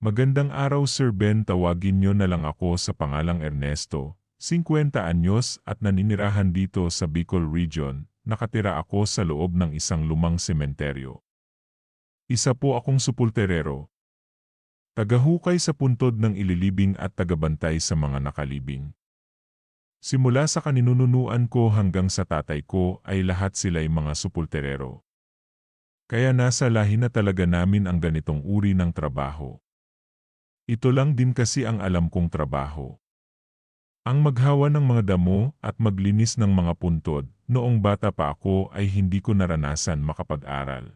Magandang araw Sir Ben tawagin nyo na lang ako sa pangalang Ernesto, 50 anyos at naninirahan dito sa Bicol Region, nakatira ako sa loob ng isang lumang sementeryo. Isa po akong supulterero. Tagahukay sa puntod ng ililibing at tagabantay sa mga nakalibing. Simula sa kaninununuan ko hanggang sa tatay ko ay lahat sila'y mga supulterero. Kaya nasa lahi na talaga namin ang ganitong uri ng trabaho. Ito lang din kasi ang alam kong trabaho. Ang maghawa ng mga damo at maglinis ng mga puntod, noong bata pa ako ay hindi ko naranasan makapag-aral.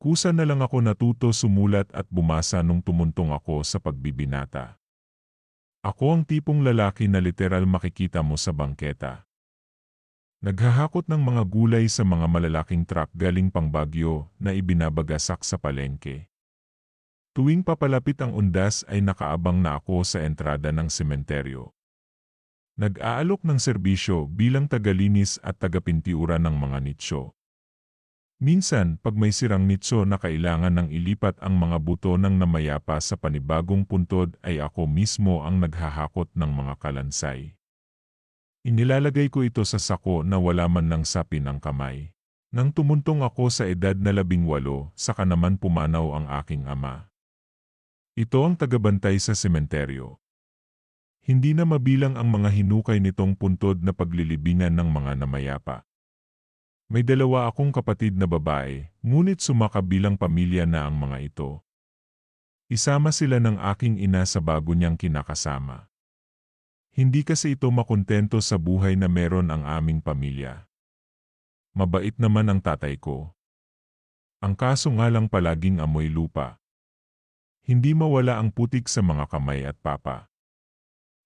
Kusa na lang ako natuto sumulat at bumasa nung tumuntong ako sa pagbibinata. Ako ang tipong lalaki na literal makikita mo sa bangketa. Naghahakot ng mga gulay sa mga malalaking truck galing pang Bagyo na ibinabagasak sa palengke. Tuwing papalapit ang undas ay nakaabang na ako sa entrada ng sementeryo. Nag-aalok ng serbisyo bilang tagalinis at tagapintiura ng mga nitsyo. Minsan, pag may sirang nitso na kailangan ng ilipat ang mga buto ng namayapa sa panibagong puntod ay ako mismo ang naghahakot ng mga kalansay. Inilalagay ko ito sa sako na wala man ng sapin ang kamay. Nang tumuntong ako sa edad na labing walo, saka naman pumanaw ang aking ama. Ito ang tagabantay sa sementeryo. Hindi na mabilang ang mga hinukay nitong puntod na paglilibingan ng mga namayapa. May dalawa akong kapatid na babae, ngunit sumakabilang pamilya na ang mga ito. Isama sila ng aking ina sa bago niyang kinakasama. Hindi kasi ito makontento sa buhay na meron ang aming pamilya. Mabait naman ang tatay ko. Ang kaso nga lang palaging amoy lupa. Hindi mawala ang putik sa mga kamay at papa.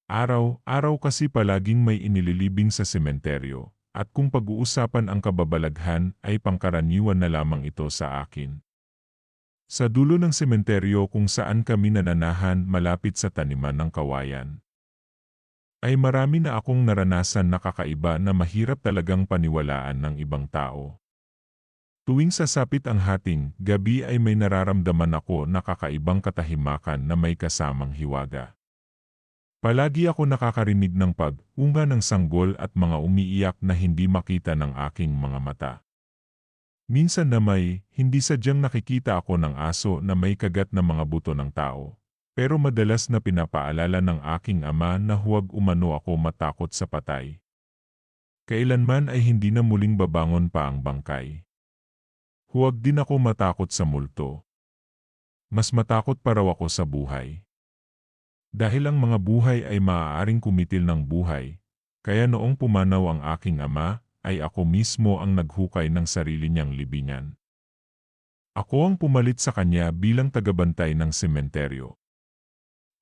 Araw-araw kasi palaging may inililibing sa sementeryo, at kung pag-uusapan ang kababalaghan ay pangkaraniwan na lamang ito sa akin. Sa dulo ng sementeryo kung saan kami nananahan malapit sa taniman ng kawayan, ay marami na akong naranasan na kakaiba na mahirap talagang paniwalaan ng ibang tao. Tuwing sasapit ang hating, gabi ay may nararamdaman ako na kakaibang katahimakan na may kasamang hiwaga. Palagi ako nakakarinig ng pag-unga ng sanggol at mga umiiyak na hindi makita ng aking mga mata. Minsan na may, hindi sadyang nakikita ako ng aso na may kagat na mga buto ng tao. Pero madalas na pinapaalala ng aking ama na huwag umano ako matakot sa patay. Kailanman ay hindi na muling babangon pa ang bangkay. Huwag din ako matakot sa multo. Mas matakot pa raw ako sa buhay. Dahil ang mga buhay ay maaaring kumitil ng buhay, kaya noong pumanaw ang aking ama, ay ako mismo ang naghukay ng sarili niyang libingan. Ako ang pumalit sa kanya bilang tagabantay ng sementeryo.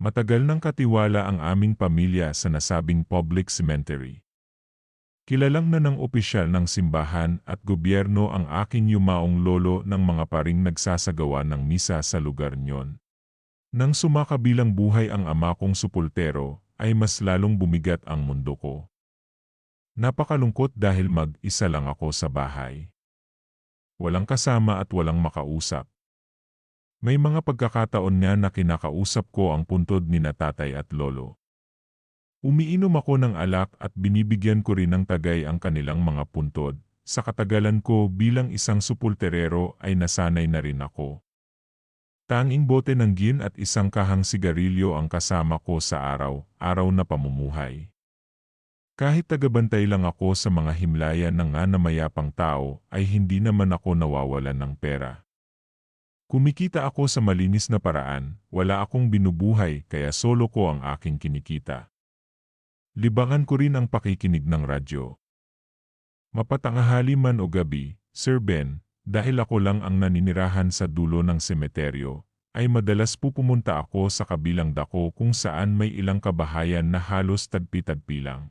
Matagal nang katiwala ang aming pamilya sa nasabing public cemetery. Kilalang na ng opisyal ng simbahan at gobyerno ang aking yumaong lolo ng mga paring nagsasagawa ng misa sa lugar nyon. Nang sumakabilang buhay ang ama kong supultero, ay mas lalong bumigat ang mundo ko. Napakalungkot dahil mag-isa lang ako sa bahay. Walang kasama at walang makausap. May mga pagkakataon nga na kinakausap ko ang puntod ni na tatay at lolo. Umiinom ako ng alak at binibigyan ko rin ng tagay ang kanilang mga puntod. Sa katagalan ko bilang isang supulterero ay nasanay na rin ako. Tanging bote ng gin at isang kahang sigarilyo ang kasama ko sa araw-araw na pamumuhay. Kahit tagabantay lang ako sa mga himlayan ng nga na mayapang tao, ay hindi naman ako nawawalan ng pera. Kumikita ako sa malinis na paraan, wala akong binubuhay kaya solo ko ang aking kinikita. Libangan ko rin ang pakikinig ng radyo. Mapatangahali man o gabi, Sir Ben, dahil ako lang ang naninirahan sa dulo ng semeteryo, ay madalas pupumunta ako sa kabilang dako kung saan may ilang kabahayan na halos tagpi-tagpi lang.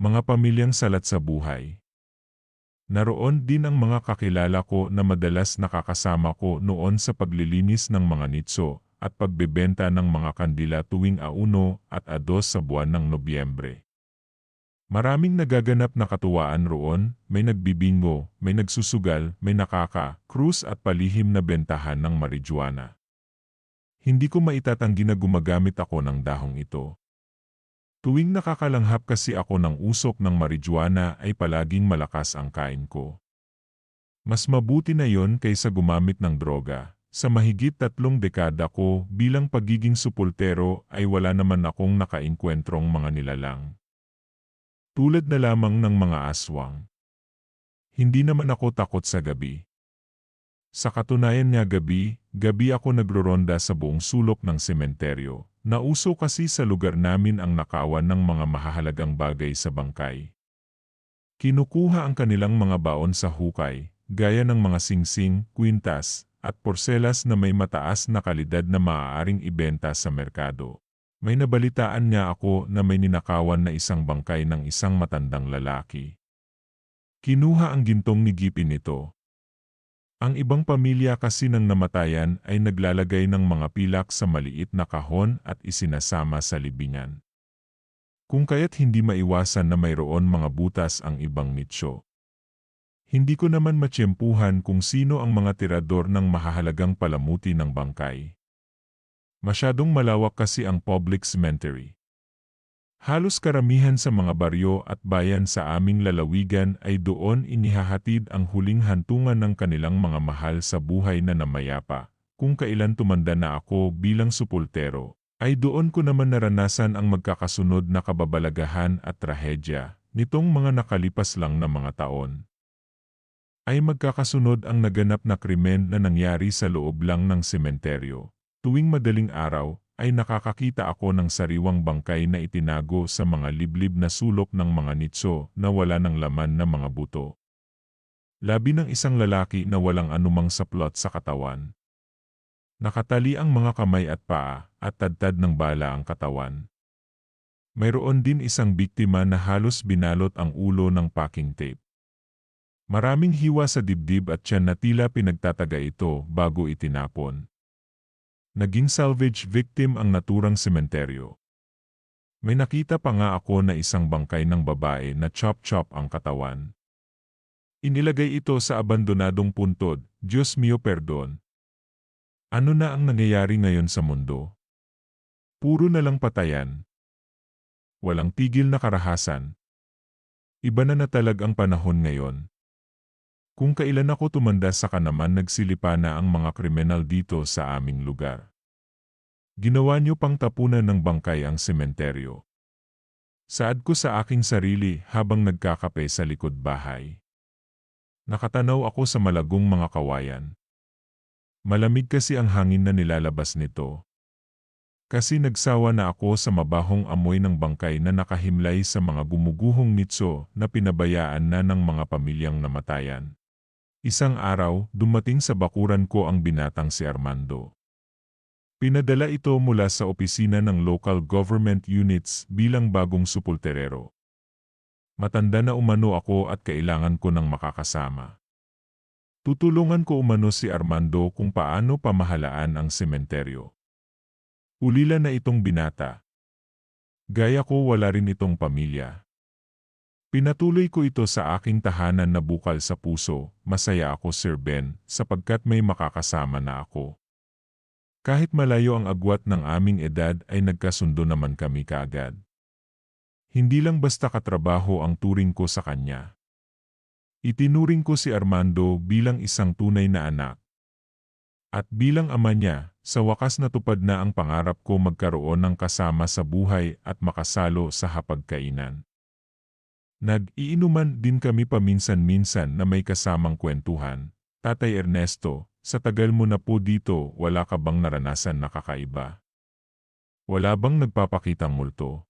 Mga pamilyang salat sa buhay. Naroon din ang mga kakilala ko na madalas nakakasama ko noon sa paglilinis ng mga nitso at pagbebenta ng mga kandila tuwing A1 at A2 sa buwan ng Nobyembre. Maraming nagaganap na katuwaan roon, may nagbibingo, may nagsusugal, may nakaka, krus at palihim na bentahan ng marijuana. Hindi ko maitatanggi na gumagamit ako ng dahong ito. Tuwing nakakalanghap kasi ako ng usok ng marijuana ay palaging malakas ang kain ko. Mas mabuti na yon kaysa gumamit ng droga. Sa mahigit tatlong dekada ko bilang pagiging supultero ay wala naman akong nakaingkwentrong mga nilalang. Tulad na lamang ng mga aswang. Hindi naman ako takot sa gabi. Sa katunayan nga gabi, gabi ako nagroronda sa buong sulok ng sementeryo. Nauso kasi sa lugar namin ang nakawan ng mga mahahalagang bagay sa bangkay. Kinukuha ang kanilang mga baon sa hukay, gaya ng mga singsing, kwintas, at porselas na may mataas na kalidad na maaaring ibenta sa merkado. May nabalitaan nga ako na may ninakawan na isang bangkay ng isang matandang lalaki. Kinuha ang gintong ni Gipin nito, ang ibang pamilya kasi ng namatayan ay naglalagay ng mga pilak sa maliit na kahon at isinasama sa libingan. Kung kaya't hindi maiwasan na mayroon mga butas ang ibang nicho. Hindi ko naman matsyempuhan kung sino ang mga tirador ng mahahalagang palamuti ng bangkay. Masyadong malawak kasi ang public cemetery. Halos karamihan sa mga baryo at bayan sa aming lalawigan ay doon inihahatid ang huling hantungan ng kanilang mga mahal sa buhay na namayapa. Kung kailan tumanda na ako bilang supultero, ay doon ko naman naranasan ang magkakasunod na kababalagahan at trahedya nitong mga nakalipas lang na mga taon. Ay magkakasunod ang naganap na krimen na nangyari sa loob lang ng sementeryo. Tuwing madaling araw, ay nakakakita ako ng sariwang bangkay na itinago sa mga liblib na sulok ng mga nitso na wala ng laman na mga buto. Labi ng isang lalaki na walang anumang saplot sa katawan. Nakatali ang mga kamay at paa at tadtad ng bala ang katawan. Mayroon din isang biktima na halos binalot ang ulo ng packing tape. Maraming hiwa sa dibdib at tiyan na tila pinagtataga ito bago itinapon. Naging salvage victim ang naturang sementeryo. May nakita pa nga ako na isang bangkay ng babae na chop-chop ang katawan. Inilagay ito sa abandonadong puntod, Diyos mio perdon. Ano na ang nangyayari ngayon sa mundo? Puro na lang patayan. Walang tigil na karahasan. Iba na na talag ang panahon ngayon. Kung kailan ako tumanda sa kanaman nagsilipa na ang mga kriminal dito sa aming lugar. Ginawa niyo pang tapunan ng bangkay ang sementeryo. Saad ko sa aking sarili habang nagkakape sa likod bahay. Nakatanaw ako sa malagong mga kawayan. Malamig kasi ang hangin na nilalabas nito. Kasi nagsawa na ako sa mabahong amoy ng bangkay na nakahimlay sa mga gumuguhong nitso na pinabayaan na ng mga pamilyang namatayan. Isang araw, dumating sa bakuran ko ang binatang si Armando. Pinadala ito mula sa opisina ng local government units bilang bagong supulterero. Matanda na umano ako at kailangan ko ng makakasama. Tutulungan ko umano si Armando kung paano pamahalaan ang sementeryo. Ulila na itong binata. Gaya ko wala rin itong pamilya. Pinatuloy ko ito sa aking tahanan na bukal sa puso, masaya ako Sir Ben, sapagkat may makakasama na ako. Kahit malayo ang agwat ng aming edad ay nagkasundo naman kami kaagad. Hindi lang basta katrabaho ang turing ko sa kanya. Itinuring ko si Armando bilang isang tunay na anak. At bilang ama niya, sa wakas natupad na ang pangarap ko magkaroon ng kasama sa buhay at makasalo sa hapagkainan. Nag-iinuman din kami paminsan-minsan na may kasamang kwentuhan. Tatay Ernesto, sa tagal mo na po dito, wala ka bang naranasan na kakaiba? Wala bang nagpapakitang multo?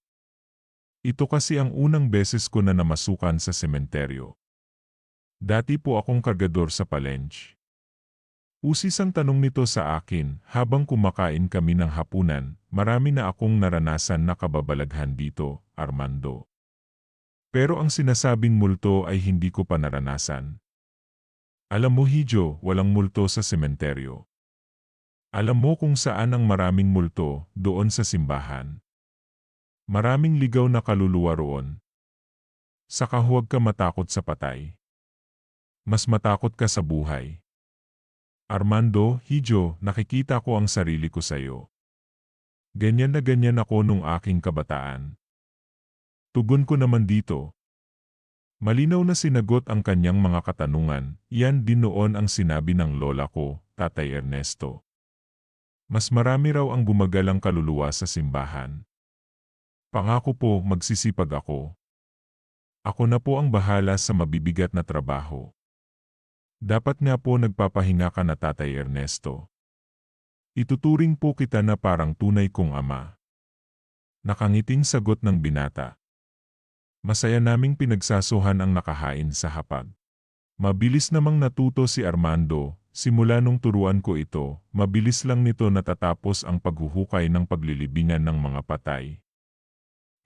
Ito kasi ang unang beses ko na namasukan sa sementeryo. Dati po akong kargador sa palench. Usis ang tanong nito sa akin habang kumakain kami ng hapunan, marami na akong naranasan na kababalaghan dito, Armando. Pero ang sinasabing multo ay hindi ko pa naranasan. Alam mo Hijo, walang multo sa sementeryo. Alam mo kung saan ang maraming multo, doon sa simbahan. Maraming ligaw na kaluluwa roon. Saka huwag ka matakot sa patay. Mas matakot ka sa buhay. Armando, Hijo, nakikita ko ang sarili ko sa'yo. Ganyan na ganyan ako nung aking kabataan. Tugon ko naman dito. Malinaw na sinagot ang kanyang mga katanungan, yan din noon ang sinabi ng lola ko, Tatay Ernesto. Mas marami raw ang bumagalang kaluluwa sa simbahan. Pangako po magsisipag ako. Ako na po ang bahala sa mabibigat na trabaho. Dapat nga po nagpapahinga ka na Tatay Ernesto. Ituturing po kita na parang tunay kong ama. Nakangiting sagot ng binata. Masaya naming pinagsasuhan ang nakahain sa hapag. Mabilis namang natuto si Armando, simula nung turuan ko ito, mabilis lang nito natatapos ang paghuhukay ng paglilibingan ng mga patay.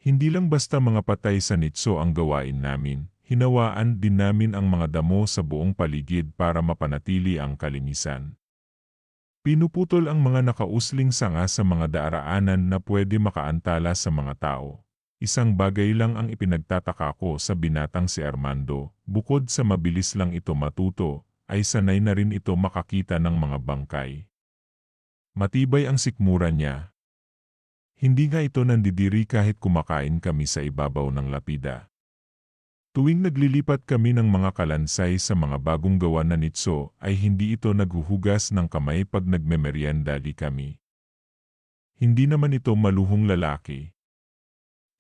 Hindi lang basta mga patay sa nitso ang gawain namin, hinawaan din namin ang mga damo sa buong paligid para mapanatili ang kalinisan. Pinuputol ang mga nakausling sanga sa mga daaraanan na pwede makaantala sa mga tao. Isang bagay lang ang ipinagtataka ko sa binatang si Armando, bukod sa mabilis lang ito matuto, ay sanay na rin ito makakita ng mga bangkay. Matibay ang sikmura niya. Hindi nga ito nandidiri kahit kumakain kami sa ibabaw ng lapida. Tuwing naglilipat kami ng mga kalansay sa mga bagong gawa na nitso ay hindi ito naghuhugas ng kamay pag nagmemeryenda di kami. Hindi naman ito maluhong lalaki.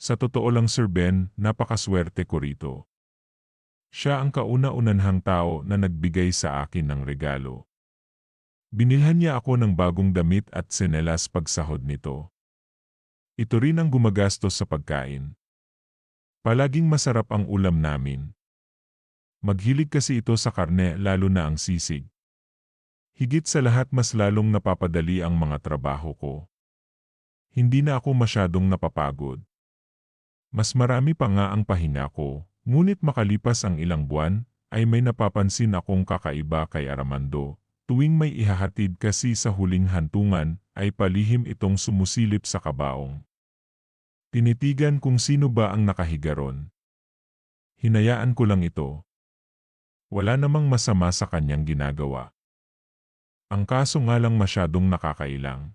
Sa totoo lang Sir Ben, napakaswerte ko rito. Siya ang kauna-unanhang tao na nagbigay sa akin ng regalo. Binilhan niya ako ng bagong damit at senelas pagsahod nito. Ito rin ang gumagastos sa pagkain. Palaging masarap ang ulam namin. Maghilig kasi ito sa karne lalo na ang sisig. Higit sa lahat mas lalong napapadali ang mga trabaho ko. Hindi na ako masyadong napapagod. Mas marami pa nga ang pahinga ko, ngunit makalipas ang ilang buwan, ay may napapansin akong kakaiba kay Aramando. Tuwing may ihahatid kasi sa huling hantungan, ay palihim itong sumusilip sa kabaong. Tinitigan kung sino ba ang nakahiga ron. Hinayaan ko lang ito. Wala namang masama sa kanyang ginagawa. Ang kaso nga lang masyadong nakakailang.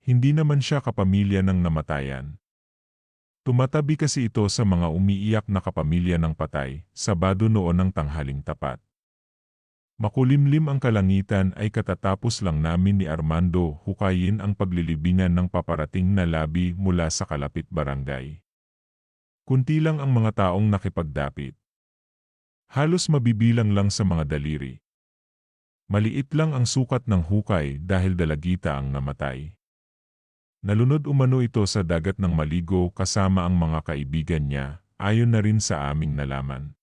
Hindi naman siya kapamilya ng namatayan. Tumatabi kasi ito sa mga umiiyak na kapamilya ng patay, Sabado noon ng tanghaling tapat. Makulimlim ang kalangitan ay katatapos lang namin ni Armando hukayin ang paglilibingan ng paparating na labi mula sa kalapit barangay. Kunti lang ang mga taong nakipagdapit. Halos mabibilang lang sa mga daliri. Maliit lang ang sukat ng hukay dahil dalagita ang namatay. Nalunod umano ito sa dagat ng maligo kasama ang mga kaibigan niya, ayon na rin sa aming nalaman.